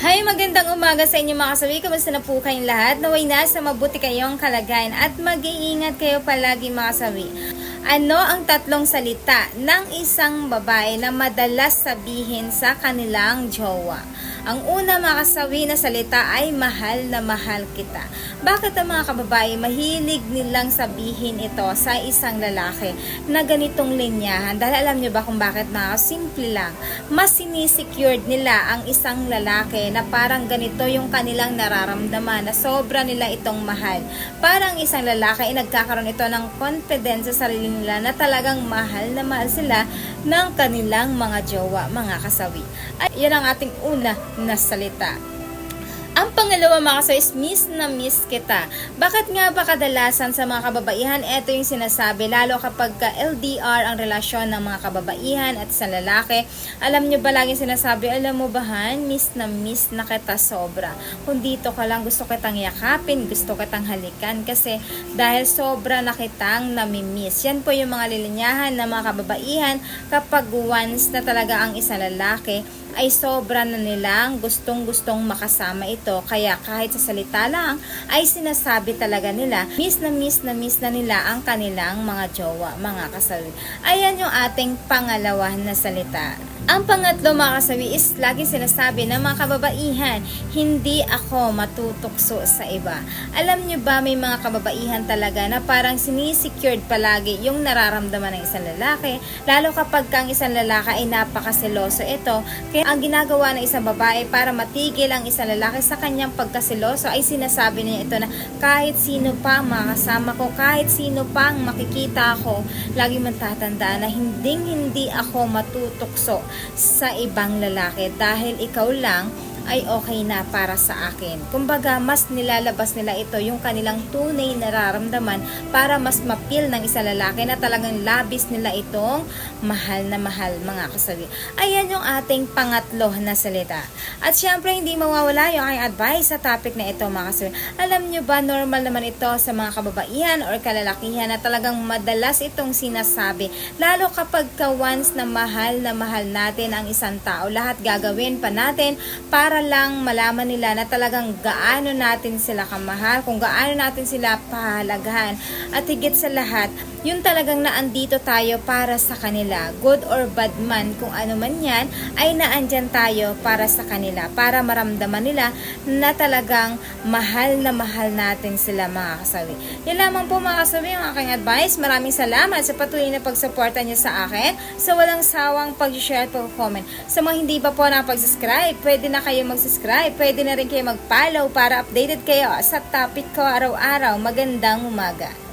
Hi, magandang umaga sa inyo mga kasawi. Kamusta na po kayong lahat? Naway nasa mabuti kayong kalagayan at mag-iingat kayo palagi mga kasawi. Ano ang tatlong salita ng isang babae na madalas sabihin sa kanilang jowa? Ang una mga kasawi na salita ay mahal na mahal kita. Bakit ang mga kababae mahilig nilang sabihin ito sa isang lalaki na ganitong linyahan? Dahil alam nyo ba kung bakit mga simple lang. Mas sinisecured nila ang isang lalaki na parang ganito yung kanilang nararamdaman na sobra nila itong mahal. Parang isang lalaki ay nagkakaroon ito ng confidence sa sarili nila na talagang mahal na mahal sila ng kanilang mga jowa, mga kasawi. At yan ang ating una na salita. Ang pangalawa mga kaso is miss na miss kita. Bakit nga ba kadalasan sa mga kababaihan ito yung sinasabi lalo kapag ka LDR ang relasyon ng mga kababaihan at sa lalaki. Alam nyo ba laging sinasabi, alam mo ba han, miss na miss na kita sobra. Kung dito ka lang gusto kitang yakapin, gusto kitang halikan kasi dahil sobra na kitang namimiss. Yan po yung mga lilinyahan ng mga kababaihan kapag once na talaga ang isang lalaki ay sobra na nilang gustong-gustong makasama ito. Kaya kahit sa salita lang, ay sinasabi talaga nila, miss na miss na miss na nila ang kanilang mga jowa, mga kasawi. Ayan yung ating pangalawa na salita. Ang pangatlo mga kasawi is lagi sinasabi ng mga kababaihan, hindi ako matutukso sa iba. Alam nyo ba may mga kababaihan talaga na parang sinisicured palagi yung nararamdaman ng isang lalaki, lalo kapag kang isang lalaki ay napakaseloso ito. Kaya ang ginagawa ng isang babae para matigil ang isang lalaki sa kanyang pagkaseloso ay sinasabi niya ito na kahit sino pa makasama ko, kahit sino pa ang makikita ako, lagi man tatandaan na hinding hindi ako matutukso sa ibang lalaki. Dahil ikaw lang ay okay na para sa akin. Kumbaga, mas nilalabas nila ito yung kanilang tunay na nararamdaman para mas mapil ng isa lalaki na talagang labis nila itong mahal na mahal mga kasabi. Ayan yung ating pangatlo na salita. At syempre, hindi mawawala yung aking advice sa topic na ito mga kasabi. Alam nyo ba, normal naman ito sa mga kababaihan or kalalakihan na talagang madalas itong sinasabi. Lalo kapag ka once na mahal na mahal natin ang isang tao, lahat gagawin pa natin para lang malaman nila na talagang gaano natin sila kamahal, kung gaano natin sila pahalagahan. At higit sa lahat, yun talagang naandito tayo para sa kanila. Good or bad man, kung ano man yan, ay naandyan tayo para sa kanila. Para maramdaman nila na talagang mahal na mahal natin sila mga kasawi. Yan lamang po mga kasawi ang aking advice. Maraming salamat sa patuloy na pagsuporta niyo sa akin. Sa walang sawang pag-share at pag-comment. Sa mga hindi pa po nakapag-subscribe, pwede na kayo mag-subscribe. Pwede na rin kayo mag-follow para updated kayo sa topic ko araw-araw. Magandang umaga.